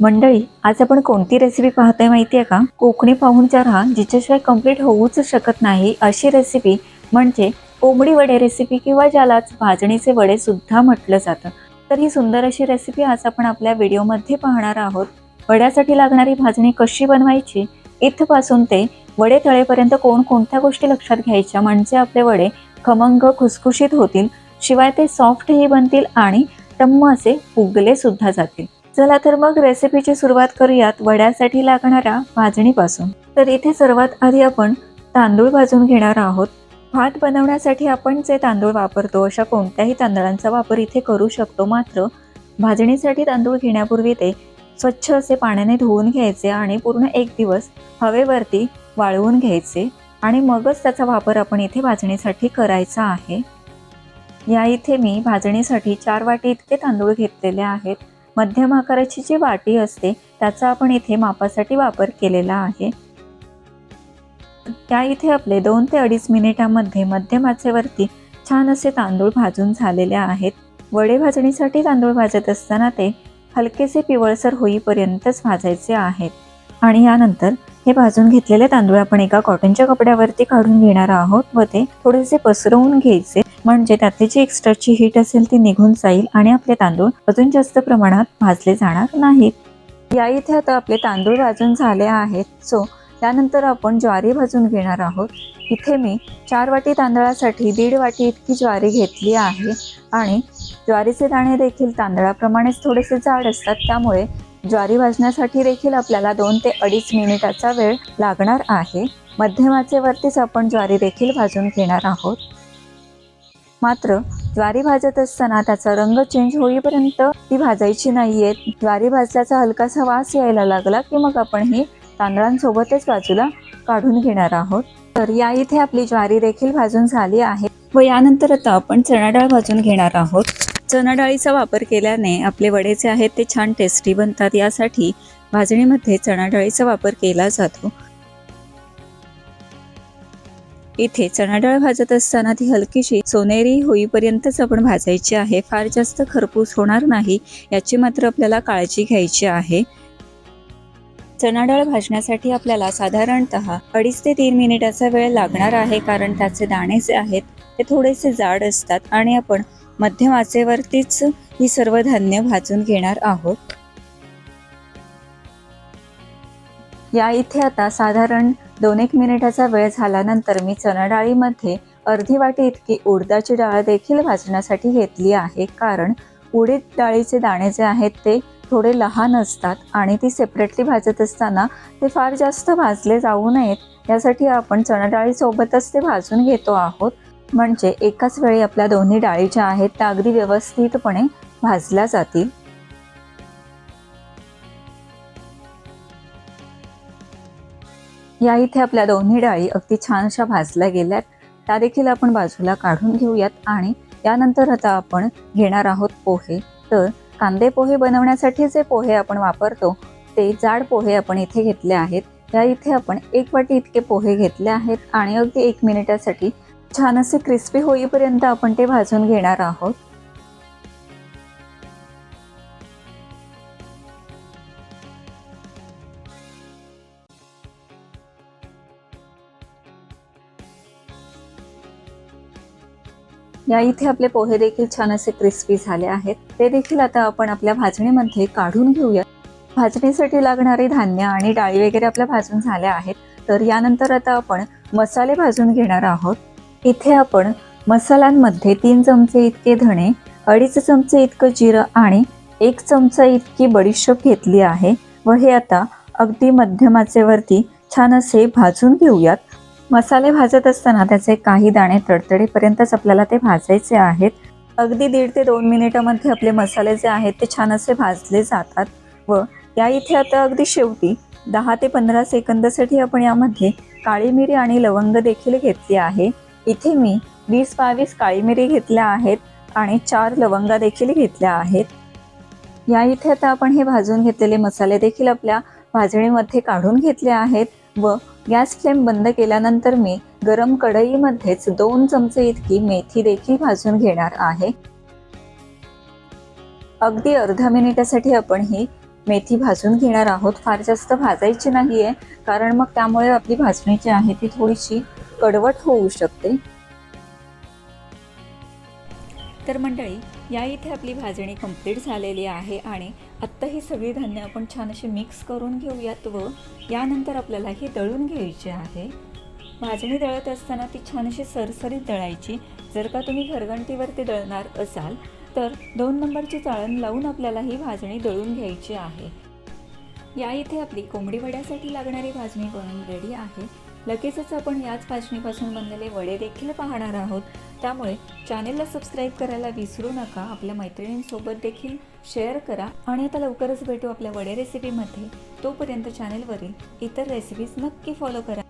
मंडळी आज आपण कोणती रेसिपी पाहतोय माहिती आहे का? कोकणी पाहुणचार हा जिच्याशिवाय कंप्लीट होऊच शकत नाही अशी रेसिपी म्हणजे कोंबडी वडे रेसिपी किंवा ज्यालाच भाजणीचे वडे सुद्धा म्हटलं जातं. तर ही सुंदर अशी रेसिपी आज आपण आपल्या व्हिडिओमध्ये पाहणार आहोत. वड्यासाठी लागणारी भाजणी कशी बनवायची? इथपासून ते वडे तळेपर्यंत कोण कोणत्या गोष्टी लक्षात घ्यायच्या? म्हणजे आपले वडे खमंग खुसखुशीत होतील शिवाय ते सॉफ्टही बनतील आणि टम्म असे फुगले सुद्धा जातील. चला तर मग रेसिपीची सुरुवात करूयात वड्यासाठी लागणाऱ्या भाजणीपासून. तर इथे सर्वात आधी आपण तांदूळ भाजून घेणार आहोत. भात बनवण्यासाठी आपण जे तांदूळ वापरतो अशा कोणत्याही तांदळांचा वापर इथे करू शकतो. मात्र भाजणीसाठी तांदूळ घेण्यापूर्वी ते स्वच्छ असे पाण्याने धुवून घ्यायचे आणि पूर्ण एक दिवस हवेवरती वाळवून घ्यायचे आणि मगच त्याचा वापर आपण इथे भाजणीसाठी करायचा आहे. या इथे मी भाजणीसाठी चार वाटी इतके तांदूळ घेतलेले आहेत. मध्यम आकाराची जी वाटी असते त्याचा आपण इथे मापासाठी वापर केलेला आहे. त्या इथे आपले दोन ते अडीच मिनिटांमध्ये मध्यम आचेवरती छान असे तांदूळ भाजून झालेले आहेत. वडे भाजणीसाठी तांदूळ भाजत असताना ते हलकेसे पिवळसर होईपर्यंतच भाजायचे आहेत. आणि यानंतर हे भाजून घेतलेले तांदूळ आपण एका कॉटनच्या कपड्यावरती काढून घेणार आहोत व ते थोडेसे पसरवून घ्यायचे. म्हणजे त्यातली जी एक्स्ट्राची हीट असेल ती निघून जाईल आणि आपले तांदूळ अजून जास्त प्रमाणात भाजले जाणार नाहीत. या इथे आता आपले तांदूळ भाजून झाले आहेत. सो त्यानंतर आपण ज्वारी भाजून घेणार आहोत. इथे मी चार वाटी तांदळासाठी दीड वाटी इतकी ज्वारी घेतली आहे. आणि ज्वारीचे दाणे देखील तांदळाप्रमाणेच थोडेसे जाड असतात. त्यामुळे ज्वारी भाजण्यासाठी देखील आपल्याला दोन ते अडीच मिनिटाचा वेळ लागणार आहे. मध्यमाचेवरतीच आपण ज्वारी देखील भाजून घेणार आहोत. मात्र ज्वारी भाजत असताना त्याचा रंग चेंज होईपर्यंत ती भाजायची नाहीये. ज्वारी भाजल्याचा हलकासा वास यायला लागला की मग आपण ही तांदळांसोबतच बाजूला काढून घेणार आहोत. तर या इथे आपली ज्वारी देखील भाजून झाली आहे व यानंतर आता आपण चणा डाळ भाजून घेणार आहोत. चणा डाळीचा वापर केल्याने आपले वडे जे आहेत ते छान टेस्टी बनतात. यासाठी भाजणीमध्ये चणा डाळीचा वापर केला जातो. इथे चणाडाळ भाजत असताना ती हलकीशी सोनेरी होईपर्यंतच आपण भाजायची आहे. फार जास्त खरपूस होणार नाही याची मात्र आपल्याला काळजी घ्यायची आहे. चणाडाळ भाजण्यासाठी आपल्याला साधारणतः अडीच ते तीन मिनिटाचा वेळ लागणार आहे कारण त्याचे दाणे जे आहेत ते थोडेसे जाड असतात आणि आपण मध्यम आचेवरतीच ही सर्व धान्य भाजून घेणार आहोत. या इथे आता साधारण दोन एक मिनिटाचा वेळ झाल्यानंतर मी चणा डाळीमध्ये अर्धी वाटी इतकी उडदाची डाळ देखील भाजण्यासाठी घेतली आहे. कारण उडीद डाळीचे दाणे जे आहेत ते थोडे लहान असतात आणि ती सेपरेटली भाजत असताना ते फार जास्त भाजले जाऊ नयेत. यासाठी आपण चणा डाळीसोबतच ते भाजून घेतो आहोत. म्हणजे एकाच वेळी आपल्या दोन्ही डाळी ज्या आहेत त्या अगदी व्यवस्थितपणे भाजल्या जातील. या इथे आपल्या दोन्ही डाळी अगदी छानशा भाजल्या गेल्यात. त्या देखील आपण बाजूला काढून घेऊयात आणि यानंतर आता आपण घेणार आहोत पोहे. तर कांदे पोहे बनवण्यासाठी जे पोहे आपण वापरतो ते जाड पोहे आपण इथे घेतले आहेत. या इथे आपण एक वाटी इतके पोहे घेतले आहेत आणि अगदी एक मिनिटासाठी छान असे क्रिस्पी होईपर्यंत आपण ते भाजून घेणार आहोत. या इथे आपले पोहे देखील छान असे क्रिस्पी झाले आहेत. ते देखील आता आपण आपल्या भाजणीमध्ये काढून घेऊया. भाजणीसाठी लागणारे धान्य आणि डाळी वगैरे आपल्या भाजून झाल्या आहेत. तर यानंतर आता आपण मसाले भाजून घेणार आहोत. इथे आपण मसाल्यांमध्ये तीन चमचे इतके धणे अडीच चमचे इतकं जिरं आणि एक चमचा इतकी बडीशोप घेतली आहे. व हे आता अगदी मध्यमाचेवरती छान असे भाजून घेऊयात. मसाले भाजत असताना त्याचे काही दाणे तडतडीपर्यंतच आपल्याला ते भाजायचे आहेत. अगदी दीड ते दोन मिनिटामध्ये आपले मसाले जे आहेत ते छान असे भाजले जातात व या इथे आता अगदी शेवटी दहा ते पंधरा सेकंदासाठी आपण यामध्ये काळी मिरी आणि लवंग देखील घेतली आहे. इथे मी वीस बावीस काळी मिरी घेतल्या आहेत आणि चार लवंगा देखील घेतल्या आहेत. या इथे आता आपण हे भाजून घेतलेले मसाले देखील आपल्या भाजणीमध्ये काढून घेतले आहेत व गॅस फ्लेम बंद केल्यानंतर मी गरम कढईमध्येच दोन चमचे इतकी मेथी देखील भाजून घेणार आहे. अगदी अर्धा मिनिटासाठी आपण ही मेथी भाजून घेणार आहोत. फार जास्त भाजायची नाही आहे कारण मग त्यामुळे आपली भाजणी जी आहे ती थोडीशी कडवट होऊ शकते. तर मंडळी या इथे आपली भाजणी कंप्लीट झालेली आहे आणि आत्ता ही सगळी धान्य आपण छान अशी मिक्स करून घेऊयात व यानंतर आपल्याला ही दळून घ्यायची आहे. भाजणी दळत असताना ती छान अशी सरसरीत दळायची. जर का तुम्ही घरघंटीवरती दळणार असाल तर दोन नंबरची चाळण लावून आपल्याला ही भाजणी दळून घ्यायची आहे. या इथे आपली कोंबडी वड्यासाठी लागणारी भाजणी बनून रेडी आहे. लगेचच आपण याच भाजणीपासून बनलेले वडे देखील पाहणार आहोत. त्यामुळे चॅनेलला सबस्क्राईब करायला विसरू नका. आपल्या मैत्रिणींसोबत देखील शेअर करा. आणि आता लवकरच भेटू आपल्या वडे रेसिपीमध्ये तोपर्यंत चॅनेलवरील इतर रेसिपीज नक्की फॉलो करा.